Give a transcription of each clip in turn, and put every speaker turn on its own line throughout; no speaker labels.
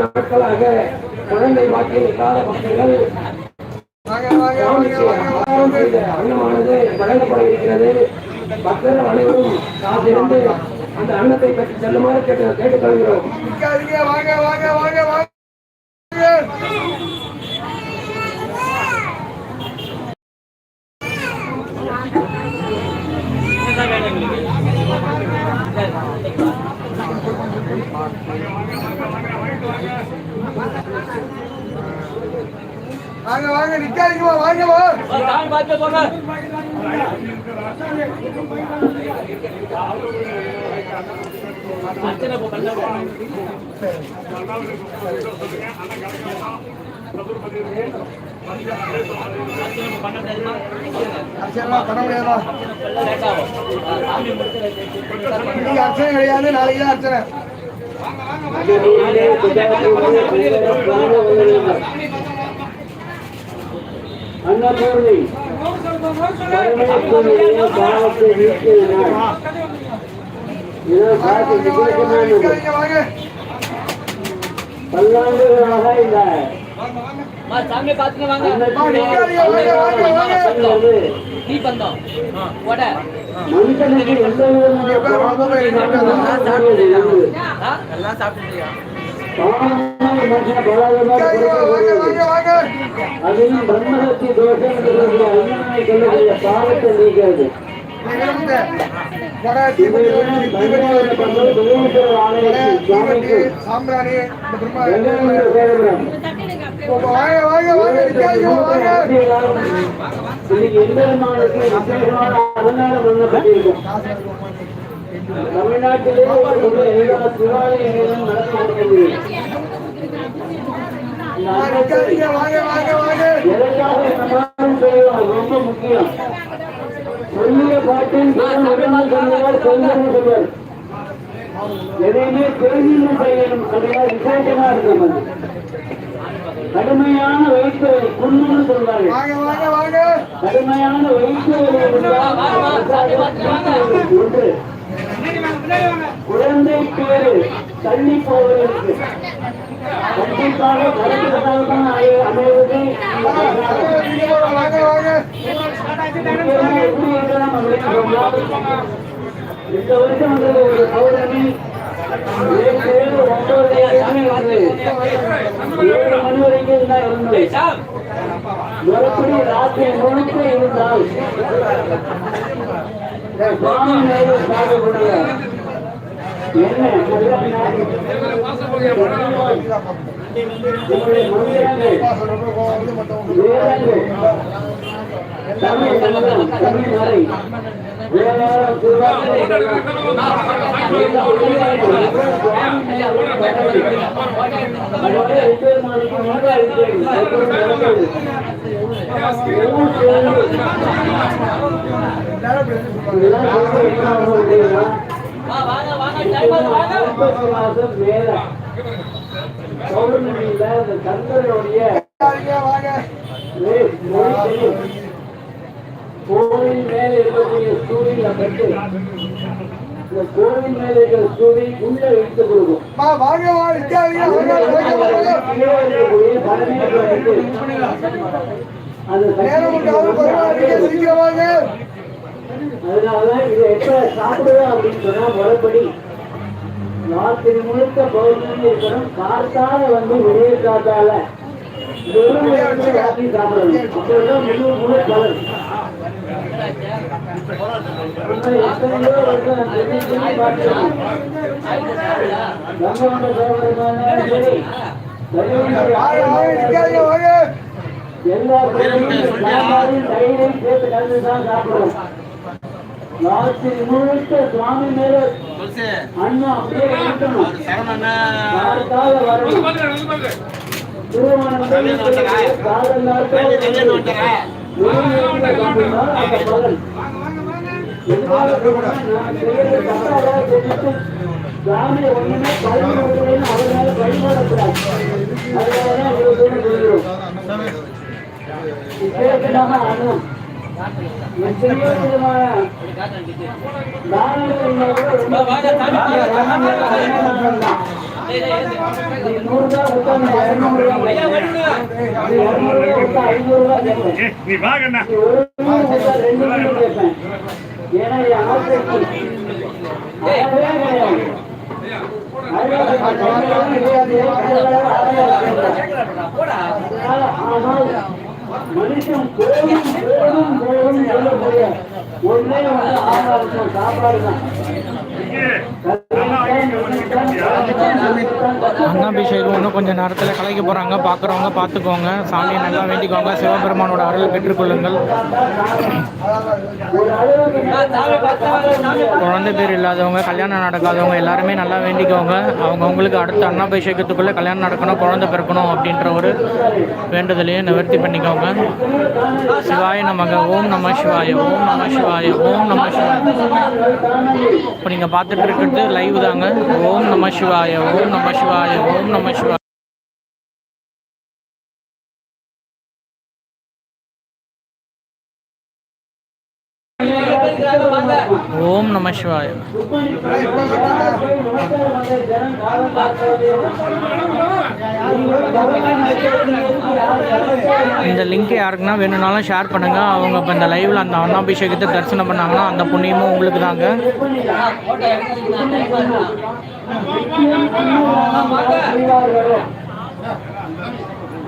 நாட்களாக குழந்தை பாக்கிய கால பக்தர்கள் அன்னமானது வழங்கப்பட இருக்கிறது பக்தர்கள் அனைவரும் காத்திருந்து அந்த அன்னத்தை பற்றி செல்லுமாறு கேட்டு கேட்டுக்கொள்கிறோம்
வாங்க வாங்க வாங்க வாங்க வாங்க வாங்க நிக்காதீங்கம்மா வாங்க பண்ண முடியாதா இன்னைக்கு அர்ச்சனை கிடையாது நாளைக்கு தான் அர்ச்சனை.
அன்னபூர்ணி பரமேஸ்வரியை பாவத்தை நீக்கினார் இதோ பார்த்து விசேஷமானது
நிக்காதீங்க வாங்க
பல்லாண்டுகளாக இந்த
சாமி பாத்துங்க வாங்க
அன்னபூர்ணி
டீ பந்தம் வடை
மனுஷனுக்கு எந்த விதமான பாவமும் இல்லாமல்
ஆ? எல்லாம் சாப்பிட்டுட்டியா
பாவமான மனுஷன் பலாதமாக
நிக்காதீங்க வாங்க வாங்க வாங்க
அதிலும் பிரம்மஹத்தி தோஷம் என்று சொல்லக்கூடிய ஐயனாய் சொல்லக்கூடிய பாவத்தை நீக்கிறது
நீங்க வந்து வடை தீபத்தி
இவையெல்லாம்
தீபத்தி
பஞ்சாயத்து பண்ணுவது துவேஸ்வரர் தமிழ்நாட்டிலே உள்ள எல்லா நடந்து வருகிறது இந்த அன்னத்தை
நிக்காதீங்க வாங்க வாங்க வாங்க
எதற்காக சமாதானம் செய்யலாம் ரொம்ப முக்கியம் சொல்லிய பாட்டின் சொல்லுவார் எதையுமே செய்யணும் விசேஷமா இருக்கும் அது கடுமையான வயிற்று புண்ணுன்னு சொல்றாங்க கடுமையான ஒன்று குழந்தை பேரு தள்ளி போவதற்கு இந்த வருஷம் வந்தது ஒரு பௌர்ணமி ஒன்பது மணி வந்து ஏழு மணி வரைக்கும் இருந்தால் இருந்தது மறுபடி ராத்திரி முழுக்க இருந்தால். சுவாமி சாகக்கூடிய என்ன உங்களுடைய மேல பௌர்ணமியில இந்த சந்திரனுடைய கோவில் மேல இருக்கக்கூடிய இந்த கோவில் மேல இருக்கிற சூரியன் உள்ள இழுத்து கொடுக்கும் அந்த அதனாலதான் இதை எப்ப சாப்பிடுவோம் அப்படின்னு சொன்னா முறைப்படி ராத்திரி முழுக்க பௌர்ணமி இருக்கணும் காத்தால வந்து விடிய காத்தால வெறும் ராத்திரி சாப்பிடணும். அப்பதான் முழு முழு பலன். எத்தனையோ வருஷம் சொல்லி சொல்லி. கங்கவண்ட சரி எல்லா தயிரையும் சேர்த்து கலந்து தான் சாப்பிடுவோம் ராத்திரி முழுக்க சுவாமி மேல தெரிஞ்சுட்டு சாமி ஒண்ணுமே பலன் கொடுக்கலைன்னு அவர் மேல வழிபடக்கூடாது. அதனாலதான் இவ்வளவு தூரம் சொல்கிறோம். நீ
வாங்கண்ணா
ஏன்னா கிடையாது. மனுஷன் போதும் போதும் போதும் சொல்லக்கூடிய ஒன்னே வந்து ஆகாரம் சாப்பாடு தான்
அண்ணாபிஷேகம் இன்னும் கொஞ்சம் நேரத்தில் கலைக்க போகிறாங்க பார்க்குறவங்க பார்த்துக்கோங்க சாமியை நல்லா வேண்டிக்கோங்க. சிவபெருமானோட அருள் பெற்றுக்கொள்ளுங்கள். குழந்தை பேர் இல்லாதவங்க கல்யாணம் நடக்காதவங்க எல்லாருமே நல்லா வேண்டிக்கோங்க. அவங்கவுங்களுக்கு அடுத்த அன்னாபிஷேகத்துக்குள்ளே கல்யாணம் நடக்கணும் குழந்தை பிறக்கணும் அப்படின்ற ஒரு வேண்டுதலையும் நிவர்த்தி பண்ணிக்கோங்க. சிவாய நமக. ஓம் நம சிவாய. ஓம் நம சிவாய. ஓம் நம சிவாய. இப்போ நீங்கள் பார்த்துட்டு இருக்கிறது லைவ் தாங்க. ஓம் நம சிவாய. ஓம் நம சிவாய ஓம் நம சிவாய ஓம் நம சிவாய. இந்த லிங்க் யாருக்குன்னா வேணும்னாலும் ஷேர் பண்ணுங்கள் அவங்க இப்போ இந்த லைவ்ல அந்த அண்ணாபிஷேகத்தை தரிசனம் பண்ணாங்கன்னா அந்த புண்ணியமும் உங்களுக்கு தாங்க.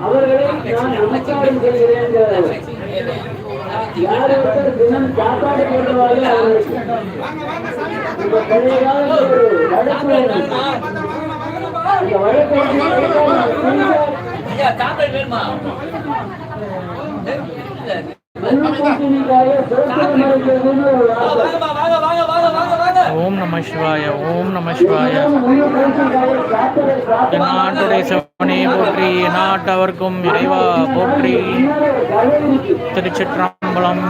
அவர்களை நான் நமஸ்காரம் செய்கிறேன் யார் ஒருத்தர் தினம் சாப்பாடு போடுவார்கள் அவர்களுக்கு பழைய காலத்தில் ஒரு வழக்கு அந்த வழக்கு வந்து முள்ளு பூசணிக்காய
ஓம் நம சிவாய ஓம் நம சிவாய.
முள்ளு பூசணிக்காயை சாப்பிட சாப்பிட
எந்நாட்டுடைய சிவனே போற்றி நாட்டவர்க்கும் இறைவா போற்றி. திருச்சிற்றம்பலம்.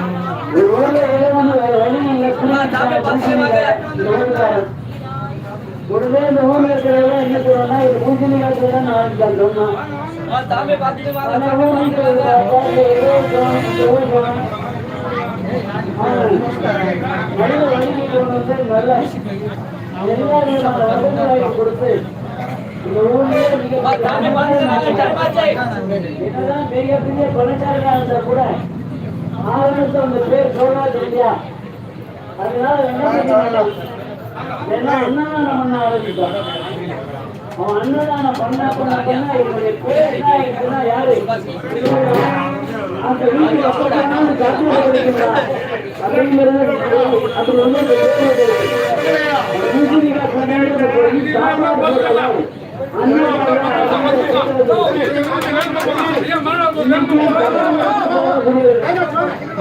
ஒரு நல்லா எல்லா விதமான வசதிகளையும் கொடுத்து என்னதான் பெரிய பெரிய பணக்காரனா இருந்தா கூட ஆரம்பத்தை அந்த பேர் சொல்லாது இல்லையா அதனால என்ன பண்ணணும் ஏன்னா அன்னதானம் பண்ண ஆரம்பிச்சோம் அவன் அன்னதானம் பண்ணா பண்ண பண்ணா இவனுடைய பேர் என்ன இருக்குன்னா யாரு அந்த வீட்டுல எப்படியாவது கட்டு கிடைக்கிறான் அப்படிங்கிறது அது வந்து அந்த பேரோட இருக்கு.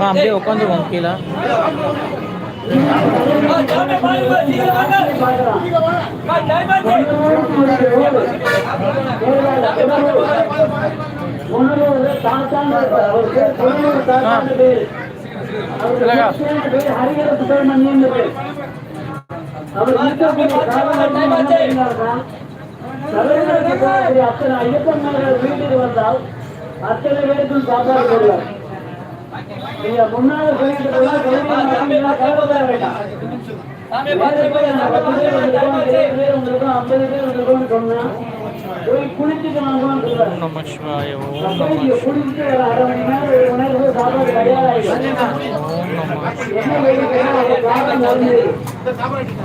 அந்த
அப்படியே கீழே
அத்தனை ஐயப்பன்மார்கள் வீட்டுக்கு வந்தால் அத்தனை பேருக்கும் சாப்பாடு போடுவார் நீங்க முன்னால சொல்லிட்டு வேண்டாம் குளிச்சுட்டு குளிச்சுட்டு ஒரு அரை மணி நேரம்,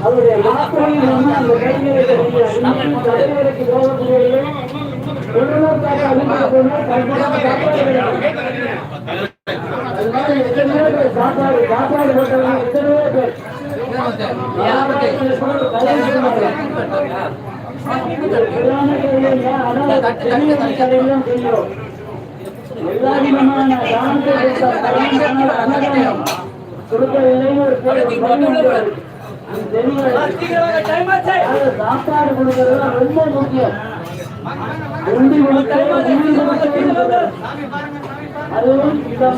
அவருடைய மாப்பிள்ளையும் வந்து அந்த கைகளை கட்டினார். இன்னும் தலைவருக்கு போகக்கூடியவர்கள் பொருளாதார அதிகாரி சொன்னால் கண்டிப்பாக சாப்பாடு வேணும். அதனால எத்தனையோ பேர் சாப்பாடு சாப்பாடு சாப்பாடு கொடுக்கறது ரொம்ப முக்கியம் உண்டி கொடுத்தது அதுவும் இந்த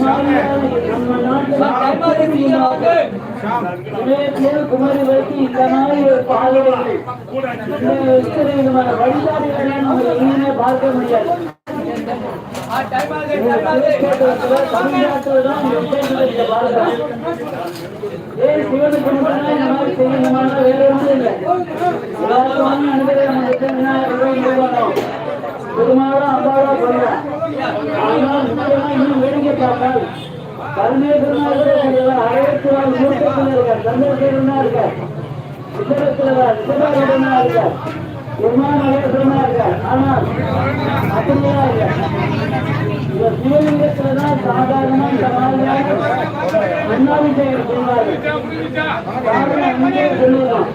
நம்ம நாட்டில் குமரி வைத்து இந்த மாதிரி ஒரு விதமான வழிபாடுகளை நம்ம எங்கேயுமே பார்க்க முடியாது தமிழ்நாட்டில் தான் ஆனால் இன்னும் வேடிக்கை பரமேஸ்வரனாக ஆயிரத்தி நாலு இருக்கார் இருக்கார் இருக்கார் இருக்கார் ஆனால் இல்லை இந்த சிவலிங்கத்துல தான் சாதாரணமா இந்த மாதிரியான அண்ணாபிஷேகம் செய்வாரு காரணம் இங்கே சொல்லுவோம்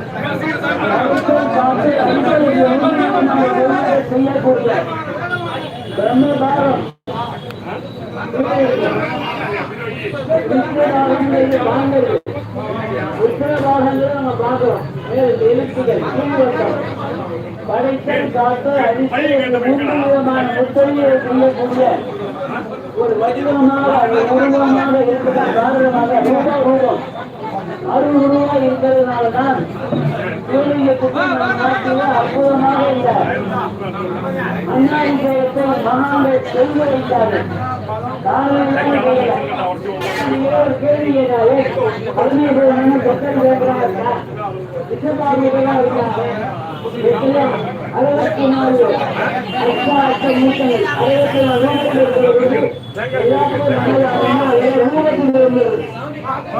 உத்தரவாதங்கள் நம்ம பார்க்கிறோம். படைத்தல் காத்து அரிசி மூன்று விதமான முத்தொழிலை செய்யக்கூடிய ஒரு வடிவமாக அது உருவமாக இருப்பதன் காரணமாக ரூப ரூபம் அருள் உருவமாக இருக்கிறதுனால தான் சிவலிங்கத்துக்கு நம்ம நாட்டில் அற்புதமாக இந்த அண்ணாதிசயத்தை மகான்கள் செய்து வைத்தார்கள். ஒரு கேள்வி கேட்டாலே பரமேஸ்வரன் பக்தர் கேட்கிறாங்க இருக்காங்க. அறுபத்தி நாலு அச்சா அச்ச அறுபத்தி நாலு ரூபத்தில் இருந்தது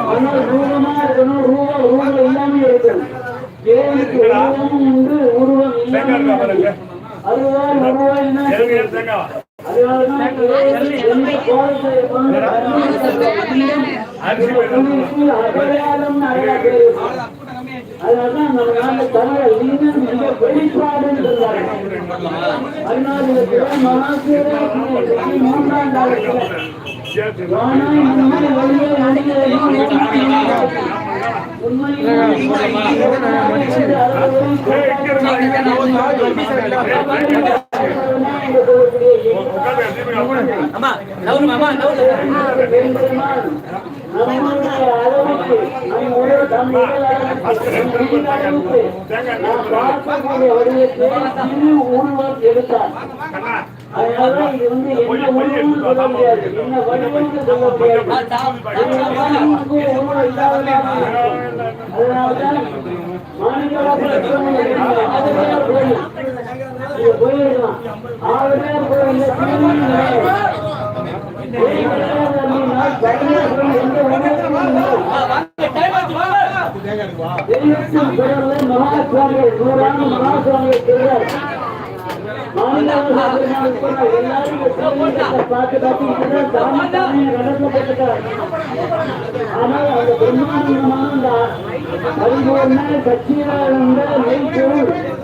ஆனால் ரூபமா இருக்கணும் ரூபா ரூபம் இல்லாம இருக்கணும் தேவனுக்கு ரூபமும் உண்டு உருவம் இல்லாமல் அதுதான் உருவம் என்ன அடையாளம் அடையாளம் நம்ம நாட்டு வெளிப்பாடுன்னு சொல்றாங்க அதனால இந்த மகாசீரன் மூன்றாம் காலத்துல வானாய் உண்மை வழியே அணிகிறதும் உண்மையில்
அம்மா நவுரு மாமா நவுரு
போயிடலாம் ஆறு போய்
வாங்க டைம் ஆச்சு வாங்க
நாம் பார்ப்பதற்காக ஒரு பெரிய வடிவம் எடுத்து வந்திருக்கிறது தெய்வத்திற்கு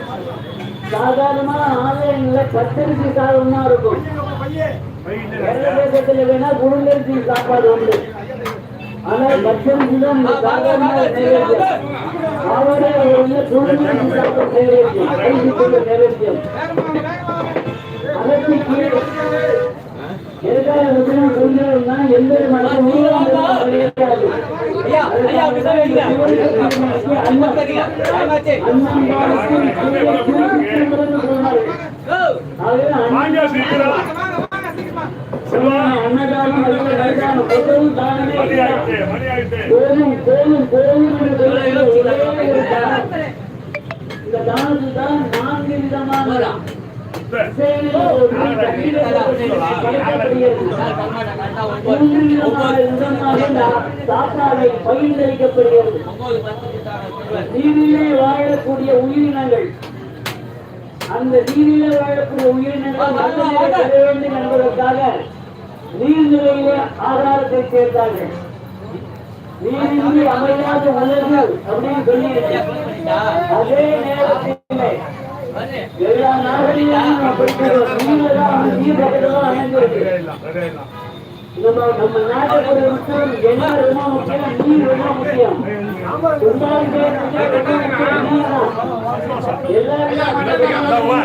சாதாரணமான ஆலயங்கள்ல பச்சரிசி சாதம் தான் இருக்கும். தேசத்துல வேணா குருந்தரிசி சாப்பாடு உண்டு. ஆனால் பச்சரிசி தான் இந்த சாதாரண நைவேத்தியம். அவரே வந்து குருந்தரிசி நைவேத்தியம். நைவேத்தியம். அதற்கு கீழே எதுக்காக எந்த இந்த தானத்தில் தான் நான்கு விதமான செயல்கள் நீரிலே வாழக்கூடிய உயிரினங்கள் அந்த நீரிலே வாழக்கூடிய உயிரினங்கள் பெற வேண்டும் என்பதற்காக நீர்நிலையிலே ஆதாரத்தை சேர்த்தார்கள் நீரின்றி அமையாத உலகு அப்படின்னு சொல்லி அதே நேரத்தில் எல்லா நாடுகளிலும் நம்ம நாட்டை பொறுத்தவரைக்கும் என்ன ரொம்ப முக்கியம் நீர் ரொம்ப முக்கியம் உண்டான எல்லாருமே